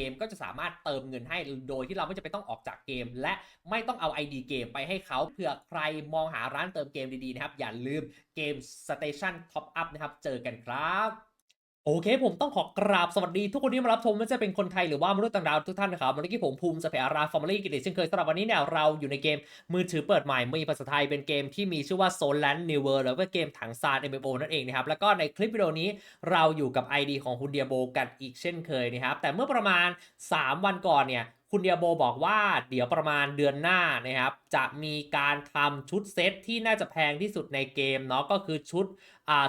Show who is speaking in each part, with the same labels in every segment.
Speaker 1: มก็จะสามารถเติมเงินให้โดยที่เราไม่จำเป็นต้องออกจากเกม และไม่ต้องเอา ID เกมไปให้เขาเผื่อใครมองหาร้านเติมเกมดีๆนะครับ อย่าลืมเกม Station Top Up นะครับ เจอกันครับ โอเค ผมต้องขอกราบสวัสดีทุกคนที่มารับชมไม่ว่าจะเป็นคนไทยหรือว่ามนุษย์ต่างดาวทุกท่านนะครับวันนี้ผมภูมิสเปอาราฟอร์มลี่กิติเช่นเคยสำหรับวันนี้เนี่ยเราอยู่ในเกมมือถือเปิดใหม่มีภาษาไทยเป็นเกมที่มีชื่อว่า Soul Land New World หรือว่าเกมถังซาน MMO นั่นเองนะครับแล้วก็ในคลิปวิดีโอนี้เราอยู่กับ ID ของคุณเดียโบกันอีกเช่นเคยนะครับแต่เมื่อประมาณ 3 วันก่อนเนี่ย คุณเดียโบบอกว่าเดี๋ยวประมาณเดือนหน้านะครับ จะมีการทำชุดเซตที่น่าจะแพงที่สุดในเกมเนาะก็คือชุด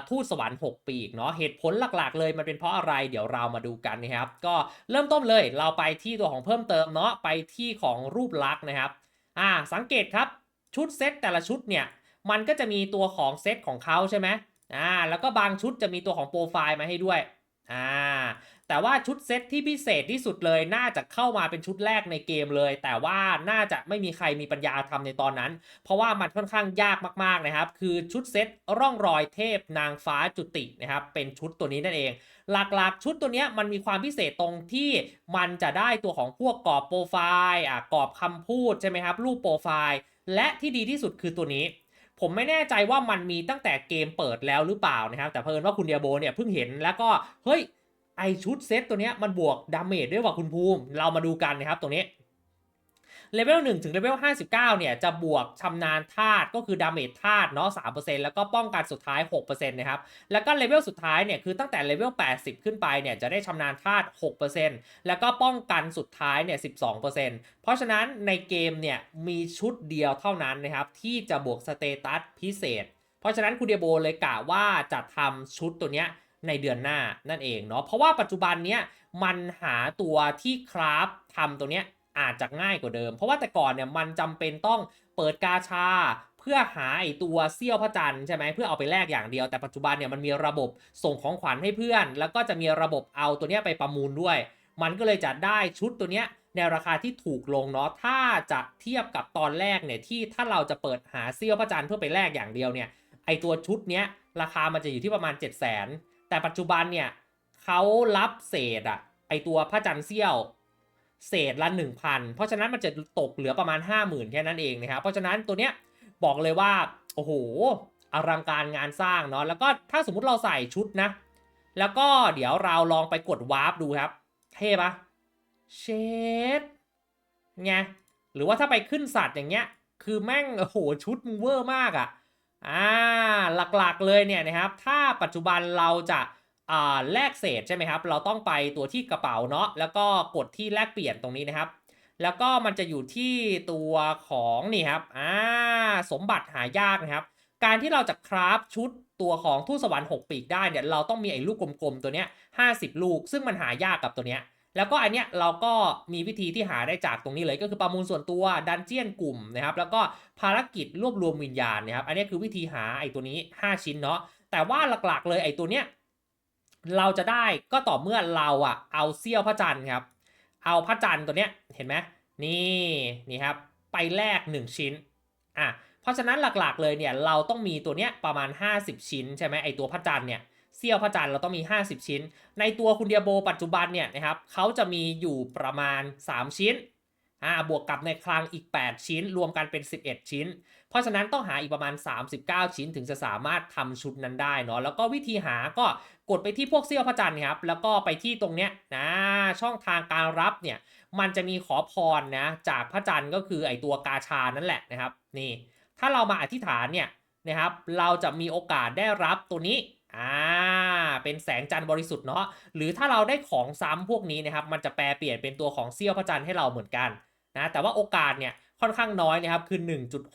Speaker 1: ทูตสวรรค์ 6 ปีกเนาะเหตุผลหลักๆเลยมันเป็นเพราะอะไรเดี๋ยวเรามาดูกันนะครับ ก็เริ่มต้นเลยเราไปที่ตัวของเพิ่มเติมเนาะไปที่ของรูปลักษณ์นะครับอ่าสังเกตครับชุดเซตแต่ละชุดเนี่ยมันก็จะมีตัวของเซตของเขาใช่ไหมอ่าแล้วก็บางชุดจะมีตัวของโปรไฟล์มาให้ด้วยอ่า แต่ว่าชุดเซตที่พิเศษที่สุดเลย น่าจะเข้ามาเป็นชุดแรกในเกมเลย แต่ว่าน่าจะไม่มีใครมีปัญญาทำในตอนนั้น เพราะว่ามันค่อนข้างยากมากๆนะครับ คือชุดเซตร่องรอยเทพนางฟ้าจุตินะครับ เป็นชุดตัวนี้นั่นเอง หลักๆ ชุดตัวนี้มันมีความพิเศษตรงที่มันจะได้ตัวของพวกกรอบโปรไฟล์อะกรอบคำพูดใช่ไหมครับรูปโปรไฟล์ และที่ดีที่สุดคือตัวนี้ผมไม่แน่ใจว่ามันมีตั้งแต่เกมเปิดแล้วหรือเปล่านะครับ แต่เพิ่นว่าคุณเดียโบเนี่ยเพิ่งเห็นแล้วก็เฮ้ย ไอชุดเซตตัวเนี้ยมันบวกดาเมจด้วยว่ะคุณภูมิ เรามาดูกันนะครับตรงนี้เลเวล1ถึงเลเวล59 เนี่ย จะบวกชำนาญธาตุก็คือดาเมจธาตุเนาะ3%แล้วก็ป้องกันสุดท้าย 6%นะครับ แล้วก็เลเวลสุดท้ายเนี่ย คือตั้งแต่เลเวล80 ขึ้นไปเนี่ย จะได้ชำนาญธาตุ6%แล้วก็ป้องกันสุดท้ายเนี่ย 12%เพราะฉะนั้นในเกมเนี่ย มีชุดเดียวเท่านั้นนะครับ ที่จะบวกสเตตัสพิเศษ เพราะฉะนั้นคุณเดียโบเลยกะว่าจะทำชุดตัวเนี้ย ในเดือนหน้านั่นเองเนาะเพราะว่าปัจจุบันเนี้ยมันหาตัวที่คราฟทำตัวเนี้ยอาจจะง่ายกว่าเดิม เพราะว่าแต่ก่อนเนี่ยมันจำเป็นต้องเปิดกาชา เพื่อหาไอตัวเซี่ยวพระจันทร์ใช่ไหมเพื่อเอาไปแลกอย่างเดียวแต่ปัจจุบันเนี่ยมันมีระบบส่งของขวัญให้เพื่อน แล้วก็จะมีระบบเอาตัวเนี้ยไปประมูลด้วย มันก็เลยจะได้ชุดตัวเนี้ยในราคาที่ถูกลงเนาะถ้าจะเทียบกับตอนแรกเนี่ยที่ถ้าเราจะเปิดหาเซี่ยวพระจันทร์เพื่อไปแลกอย่างเดียวเนี่ยไอตัวชุดเนี้ยราคามันจะอยู่ที่ประมาณ 7 0 0 0 0น แต่ปัจจุบันเนี่ยเขารับเศษอะไอตัวพระจันทร์เซี่ยวเศษละ 1,000 เพราะฉะนั้นมันจะตกเหลือประมาณ 50,000 แค่นั้นเองนะครับ เพราะฉะนั้นตัวเนี้ยบอกเลยว่า โอ้โห อลังการงานสร้างเนาะ แล้วก็ถ้าสมมุติเราใส่ชุดนะ แล้วก็เดี๋ยวเราลองไปกดวาร์ปดูครับ เท่ปะเชดไง หรือว่าถ้าไปขึ้นสัตว์อย่างเงี้ย คือแม่ง โอ้โห ชุดมึงเวอร์มากอะ่ะ อ่าหลักๆเลยเนี่ยนะครับถ้าปัจจุบันเราจะอ่าแลกเศษใช่ไหมครับ เราต้องไปตัวที่กระเป๋าเนาะแล้วก็กดที่แลกเปลี่ยนตรงนี้นะครับ แล้วก็มันจะอยู่ที่ตัวของนี่ครับอ่าสมบัติหายากนะครับ การที่เราจะคราฟชุดตัวของทูตสวรรค์6ปีกได้เนี่ยเราต้องมีไอ้ลูกกลมๆตัวเนี้ย50 ลูก ซึ่งมันหายากกับตัวเนี้ย แล้วก็อันเนี้ยเราก็มีวิธีที่หาได้จากตรงนี้เลยก็คือประมูลส่วนตัวดันเจียนกลุ่มนะครับแล้วก็ภารกิจรวบรวมวิญญาณนะครับอันนี้คือวิธีหาไอ้ตัวนี้ 5 ชิ้นเนาะแต่ว่าหลักๆเลยไอ้ตัวเนี้ยเราจะได้ก็ต่อเมื่อเราอะเอาเสี้ยวพระจันทร์ครับเอาพระจันทร์ตัวเนี้ยเห็นไหมนี่นี่ครับไปแลก1 ชิ้นอะเพราะฉะนั้นหลักๆเลยเนี่ยเราต้องมีตัวเนี้ยประมาณ 50 ชิ้นใช่ไหมไอตัวพระจันทร์เนี่ย เสี้ยวพระจันทร์เราต้องมี 50 ชิ้น ในตัวคุณเดียโบปัจจุบันเนี่ยนะครับเขาจะมีอยู่ประมาณ 3 ชิ้นอ่าบวกกับในคลังอีก 8 ชิ้น รวมกันเป็น 11 ชิ้น เพราะฉะนั้นต้องหาอีกประมาณ 39 ชิ้นถึงจะสามารถทำชุดนั้นได้เนาะแล้วก็วิธีหาก็กดไปที่พวกเสี้ยวพระจันทร์ครับแล้วก็ไปที่ตรงเนี้ยนะช่องทางการรับเนี่ยมันจะมีขอพรนะจากพระจันทร์ก็คือไอตัวกาชานั่นแหละนะครับนี่ถ้าเรามาอธิษฐานเนี่ยนะครับเราจะมีโอกาสได้รับตัวนี้อ่า เป็นแสงจันทร์บริสุทธิ์เนาะหรือถ้าเราได้ของซ้ำพวกนี้นะครับมันจะแปลเปลี่ยนเป็นตัวของเสี้ยวพระจันทร์ให้เราเหมือนกันนะแต่ว่าโอกาสเนี่ยค่อนข้างน้อยนะครับคือ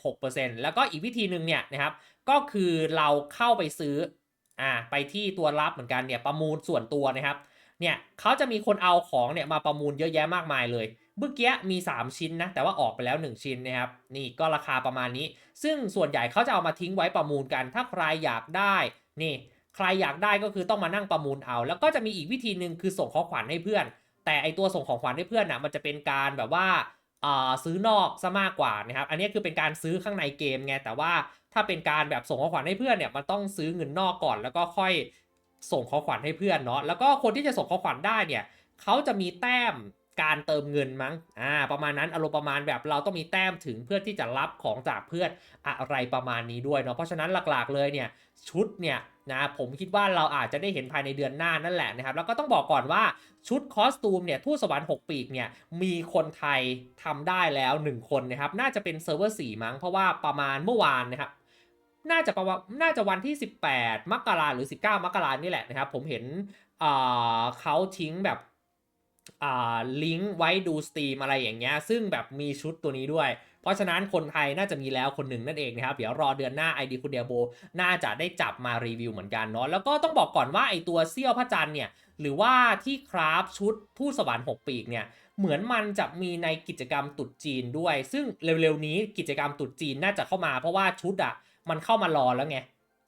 Speaker 1: 1.6%แล้วก็อีกวิธีหนึ่งเนี่ยนะครับก็คือเราเข้าไปซื้ออ่าไปที่ตัวรับเหมือนกันเนี่ยประมูลส่วนตัวนะครับเนี่ยเขาจะมีคนเอาของเนี่ยมาประมูลเยอะแยะมากมายเลยเมื่อกี้มี 3 ชิ้นนะแต่ว่าออกไปแล้ว 1 ชิ้นนะครับนี่ก็ราคาประมาณนี้ ซึ่งส่วนใหญ่เขาจะเอามาทิ้งไว้ประมูลกัน ถ้าใครอยากได้นี่ ใครอยากได้ก็คือต้องมานั่งประมูลเอา แล้วก็จะมีอีกวิธีหนึ่งคือส่งของขวัญให้เพื่อน แต่ไอตัวส่งของขวัญให้เพื่อนนะมันจะเป็นการแบบว่าซื้อนอกซะมากกว่านะครับ อันนี้คือเป็นการซื้อข้างในเกมไง แต่ว่าถ้าเป็นการแบบส่งของขวัญให้เพื่อนเนี่ย มันต้องซื้อเงินนอกก่อน แล้วก็ค่อยส่งของขวัญให้เพื่อนเนาะ แล้วก็คนที่จะส่งของขวัญได้เนี่ย เขาจะมีแต้ม การเติมเงินมั้ง อ่า ประมาณนั้นอารมณ์ประมาณแบบเราต้องมีแต้มถึงเพื่อที่จะรับของจากเพื่อนอะไรประมาณนี้ด้วยเนาะ เพราะฉะนั้นหลักๆเลยเนี่ยชุดเนี่ยนะผมคิดว่าเราอาจจะได้เห็นภายในเดือนหน้านั่นแหละนะครับ แล้วก็ต้องบอกก่อนว่าชุดคอสตูมเนี่ยทูตสวรรค์6ปีกเนี่ยมีคนไทยทำได้แล้ว 1 คนนะครับ น่าจะเป็นเซิร์ฟเวอร์4มั้ง เพราะว่าประมาณเมื่อวานนะครับน่าจะประมาณน่าจะวันที่ 18 มกราหรือ 19 มกรานี่แหละนะครับ ผมเห็นเขาทิ้งแบบ อ่าลิงก์ไว้ดูสตรีมอะไรอย่างเงี้ยซึ่งแบบมีชุดตัวนี้ด้วย เพราะฉะนั้นคนไทยน่าจะมีแล้วคนหนึ่งนั่นเองนะครับ เดี๋ยวรอเดือนหน้า ID คุณเดียโบน่าจะได้จับมารีวิวเหมือนกันเนาะแล้วก็ต้องบอกก่อนว่าไอตัวเซี่ยวพระจันทร์เนี่ยหรือว่าที่คราฟชุดทูตสวรรค์6ปีกเนี่ยเหมือนมันจะมีในกิจกรรมตรุษจีนด้วย ซึ่งเร็วๆนี้กิจกรรมตรุษจีนน่าจะเข้ามาเพราะว่าชุดอะมันเข้ามารอแล้วไง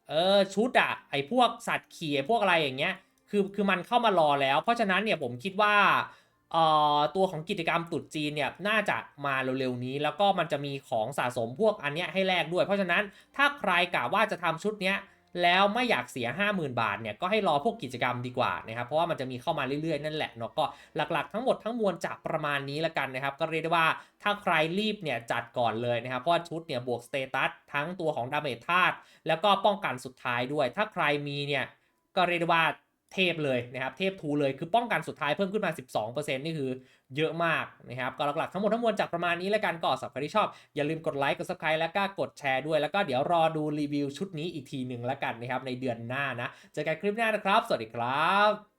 Speaker 1: เออชุดอะไอพวกสัตว์ขี่พวกอะไรอย่างเงี้ยคือคือมันเข้ามารอแล้ว เพราะฉะนั้นเนี่ยผมคิดว่า ตัวของกิจกรรมตรุษจีนเนี่ยน่าจะมาเร็วๆนี้ แล้วก็มันจะมีของสะสมพวกอันเนี้ยให้แลกด้วย เพราะฉะนั้นถ้าใครกะว่าจะทำชุดเนี้ยแล้วไม่อยากเสีย 50,000 บาทเนี่ยก็ให้รอพวกกิจกรรมดีกว่านะครับเพราะว่ามันจะมีเข้ามาเรื่อยๆ นั่นแหละเนาะก็หลักๆ ทั้งหมดทั้งมวลจะประมาณนี้ละกันนะครับ ก็เรียกได้ว่าถ้าใครรีบเนี่ยจัดก่อนเลยนะครับ เพราะชุดเนี่ยบวกสเตตัสทั้งตัวของดาเมจธาตุแล้วก็ป้องกันสุดท้ายด้วย ถ้าใครมีเนี่ยก็เรียกได้ว่า เทพเลยนะครับเทพทูเลยคือป้องกันสุดท้ายเพิ่มขึ้นมา 12%นี่คือเยอะมากนะครับก็หลักๆทั้งหมดทั้งมวลจากประมาณนี้แล้วกันก็สำหรับใครที่ชอบ อย่าลืมกดไลค์กด subscribe แล้วก็กดแชร์ด้วย แล้วก็เดี๋ยวรอดูรีวิวชุดนี้อีกทีหนึ่งแล้วกันนะครับในเดือนหน้านะเจอกันคลิปหน้านะครับ สวัสดีครับ